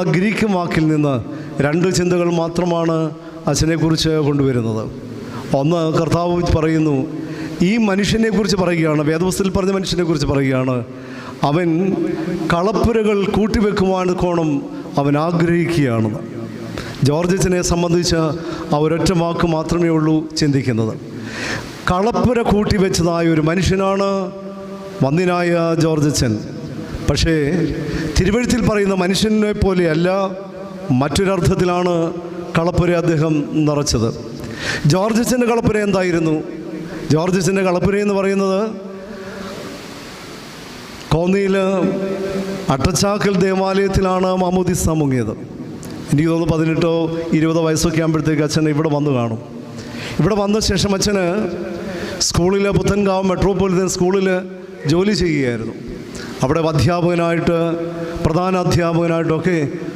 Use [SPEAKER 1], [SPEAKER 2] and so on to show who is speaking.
[SPEAKER 1] Greek വാക്കിൽ നിന്ന് രണ്ട് ചിന്തകൾ മാത്രമാണ് അച്ഛനെക്കുറിച്ച് കൊണ്ടുവരുന്നത്. ഒന്ന് കർത്താവ് പറയുന്നു ഈ മനുഷ്യനെക്കുറിച്ച് പറയുകയാണ് വേദപുസ്തകത്തിൽ പറഞ്ഞ മനുഷ്യനെക്കുറിച്ച് പറയുകയാണ്. അവൻ കളപ്പുരകൾ കൂട്ടിവെക്കുവാൻ കോണം അവൻ ആഗ്രഹിക്കുകയാണെന്ന് ജോർജച്ചനെ സംബന്ധിച്ച് ആ ഒരൊറ്റ വാക്ക് മാത്രമേ ഉള്ളൂ ചിന്തിക്കുന്നത്. കളപ്പുര കൂട്ടിവെച്ചതായ ഒരു മനുഷ്യനാണ് വന്ദിനായ ജോർജ് അച്ഛൻ. പക്ഷേ തിരുവഴുത്തിൽ പറയുന്ന മനുഷ്യനെ പോലെയല്ല മറ്റൊരർത്ഥത്തിലാണ് കളപ്പുര അദ്ദേഹം നിറച്ചത്. ജോർജസിന്റെ കളപ്പുര എന്തായിരുന്നു? ജോർജസിന്റെ കളപ്പുര എന്ന് പറയുന്നത് കോന്നിയിൽ അട്ടച്ചാക്കൽ ദേവാലയത്തിലാണ് മാമോദിസ മുങ്ങിയത് എനിക്ക് തോന്നുന്നു പതിനെട്ടോ ഇരുപതോ വയസ്സൊക്കെ ആകുമ്പോഴത്തേക്ക് അച്ഛൻ ഇവിടെ വന്നു കാണും. ഇവിടെ വന്ന ശേഷം അച്ഛന് സ്കൂളിലെ പുത്തൻകാവ് മെട്രോപൊളിറ്റൻ സ്കൂളിൽ ജോലി ചെയ്യുകയായിരുന്നു. അവിടെ അധ്യാപകനായിട്ട് പ്രധാന അധ്യാപകനായിട്ടൊക്കെ